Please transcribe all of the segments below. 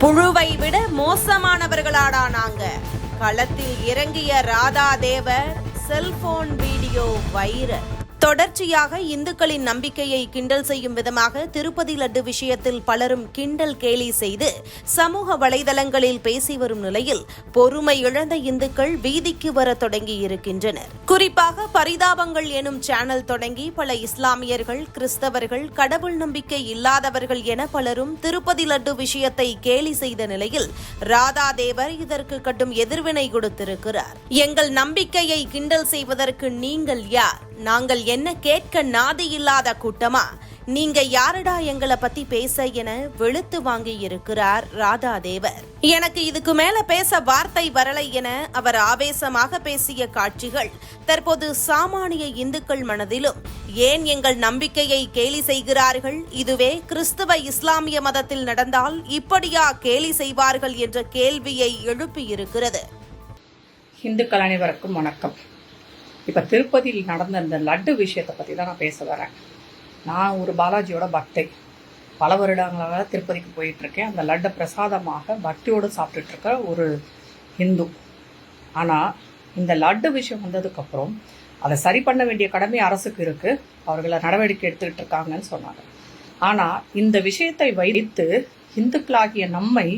புழுவை விட மோசமானவர்களாடா நாங்க. களத்தில் இறங்கிய Radha Thevar cellphone video viral தொடர்ச்சியாக இந்துக்களின் நம்பிக்கையை கிண்டல் செய்யும் விதமாக திருப்பதி லட்டு விஷயத்தில் பலரும் கிண்டல் கேலி செய்து சமூக வலைதளங்களில் பேசி வரும் நிலையில் பொறுமை இழந்த இந்துக்கள் வீதிக்கு வர தொடங்கி இருக்கின்றனர். குறிப்பாக பரிதாபங்கள் எனும் சேனல் தொடங்கி பல இஸ்லாமியர்கள் கிறிஸ்தவர்கள் கடவுள் நம்பிக்கை இல்லாதவர்கள் என பலரும் திருப்பதி லட்டு விஷயத்தை கேலி செய்த நிலையில் ராதா தேவர் இதற்கு கடும் எதிர்வினை கொடுத்திருக்கிறார். எங்கள் நம்பிக்கையை கிண்டல் செய்வதற்கு நீங்கள் யார்? நாங்கள் என்ன கேட்க நாதி இல்லாத கூட்டமா? நீங்க யாருடா எங்களை பத்தி பேச என வெளுத்து வாங்கி இருக்கிறார் ராதா தேவர் எனக்கு இதுக்கு மேல பேச வார்த்தை வரலை என அவர் ஆவேசமாக பேசிய காட்சிகள் தற்போது சாமானிய இந்துக்கள் மனதிலும். ஏன் எங்கள் நம்பிக்கையை கேலி செய்கிறார்கள்? இதுவே கிறிஸ்துவ இஸ்லாமிய மதத்தில் நடந்தால் இப்படியா கேலி செய்வார்கள் என்ற கேள்வியை எழுப்பியிருக்கிறது. இந்துக்கள் அனைவருக்கும் வணக்கம். இப்போ திருப்பதியில் நடந்த இந்த லட்டு விஷயத்தை பற்றி தான் நான் பேச வரேன். நான் ஒரு பாலாஜியோட பக்தை. பல வருடங்களாக திருப்பதிக்கு போயிட்டுருக்கேன். அந்த லட்டை பிரசாதமாக பக்தியோடு சாப்பிட்டுட்டு இருக்க ஒரு ஹிந்து. ஆனால் இந்த லட்டு விஷயம் வந்ததுக்கப்புறம் அதை சரி பண்ண வேண்டிய கடமை அரசுக்கு இருக்குது அவர்களை நடவடிக்கை எடுத்துக்கிட்டு இருக்காங்கன்னு சொன்னாங்க. ஆனால் இந்த விஷயத்தை வைத்து இந்துக்களாகிய நம்மை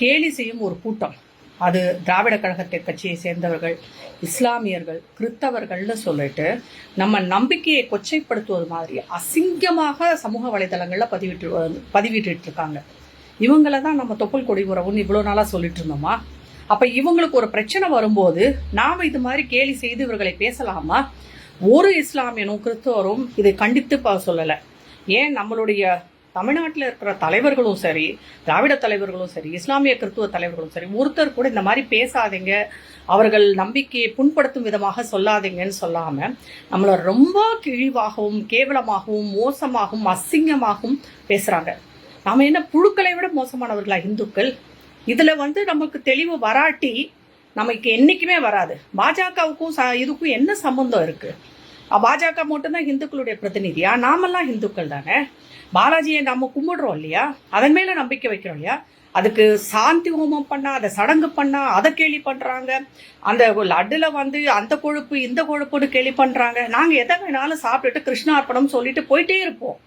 கேலி செய்யும் ஒரு கூட்டம். அது திராவிட கழகத்தை கட்சியை சேர்ந்தவர்கள் இஸ்லாமியர்கள் கிறித்தவர்கள்னு சொல்லிட்டு நம்ம நம்பிக்கையை கொச்சைப்படுத்துவது மாதிரி அசிங்கமாக சமூக வலைதளங்களில் பதிவிட்டு பதிவிட்டு இருக்காங்க இவங்கள தான் நம்ம தொப்புள் கொடி உறவுன்னு இவ்வளோ நாளாக சொல்லிட்டு இருந்தோமா? அப்போ இவங்களுக்கு ஒரு பிரச்சனை வரும்போது நாம் இது மாதிரி கேலி செய்து இவர்களை பேசலாமா? ஒரு இஸ்லாமியனும் கிறிஸ்தவரும் இதை கண்டித்து சொல்லலை. ஏன் நம்மளுடைய தமிழ்நாட்டில் இருக்கிற தலைவர்களும் சரி திராவிட தலைவர்களும் சரி இஸ்லாமிய கிறிஸ்துவ தலைவர்களும் சரி ஒருத்தர் கூட இந்த மாதிரி பேசாதீங்க அவர்கள் நம்பிக்கையை புண்படுத்தும் விதமாக சொல்லாதீங்கன்னு சொல்லாம நம்மளை ரொம்ப கிழிவாகவும் கேவலமாகவும் மோசமாகவும் அசிங்கமாகவும் பேசுறாங்க. நாம என்ன புழுக்களை விட மோசமானவர்களா இந்துக்கள்? இதுல வந்து நமக்கு தெளிவு வராட்டி நமக்கு என்னைக்குமே வராது. பாஜகவுக்கும் ச- இதுக்கும் என்ன சம்மந்தம் இருக்கு? பாஜக மட்டும்தான் இந்துக்களுடைய பிரதிநிதியா நாமெல்லாம் இந்துக்கள் தானே? பாலாஜியை நம்ம கும்பிடுறோம் இல்லையா? அதன் மேல நம்பிக்கை வைக்கிறோம் இல்லையா? அதுக்கு சாந்தி ஹோமம் பண்ணா அதை சடங்கு பண்ணா அதை கேலி பண்றாங்க. அந்த லட்டுல வந்து அந்த கொழுப்பு இந்த கொழுப்புன்னு கேலி பண்றாங்க. நாங்க எதை வேணாலும் சாப்பிட்டுட்டு கிருஷ்ணார்ப்பணம் சொல்லிட்டு போயிட்டே இருப்போம்.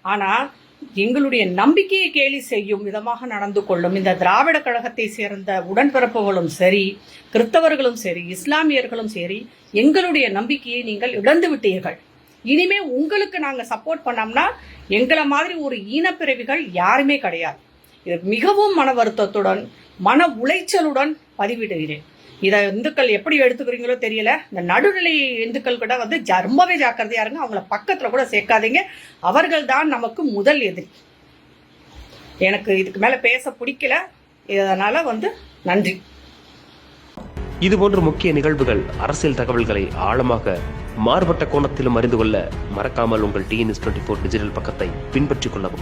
ஆனா எங்களுடைய நம்பிக்கையை கேலி செய்யும் விதமாக நடந்து கொள்ளும் இந்த திராவிட கழகத்தை சேர்ந்த உடன்பிறப்புகளும் சரி கிறிஸ்தவர்களும் சரி இஸ்லாமியர்களும் சரி எங்களுடைய நம்பிக்கையை நீங்கள் இழந்து விட்டீர்கள். இனிமே உங்களுக்கு நாங்க சப்போர்ட் பண்ணோம்னா எங்களை மாதிரி ஒரு ஈனப்பிறவிகள் யாருமே கிடையாது. இது மிகவும் மன வருத்தத்துடன் மன உளைச்சலுடன் பதிவிடுகிறேன். இதை இந்துக்கள் எப்படி எடுத்துக்கிறீங்களோ தெரியல. இந்த நடுநிலை இந்துக்கள் கூட வந்து ரொம்பவே ஜாக்கிரதையா இருங்க. அவங்கள பக்கத்துல கூட சேர்க்காதீங்க. அவர்கள் தான் நமக்கு முதல் எதிரி. எனக்கு இதுக்கு மேல பேச பிடிக்கல. இதனால வந்து நன்றி. இதுபோன்ற முக்கிய நிகழ்வுகள் அரசியல் தகவல்களை ஆழமாக மாறுபட்ட கோணத்திலும் அறிந்து கொள்ள மறக்காமல் உங்கள் டிஎன்எஸ் டுவெண்ட்டி ஃபோர் டிஜிட்டல் பக்கத்தை பின்பற்றிக் கொள்ளவும்.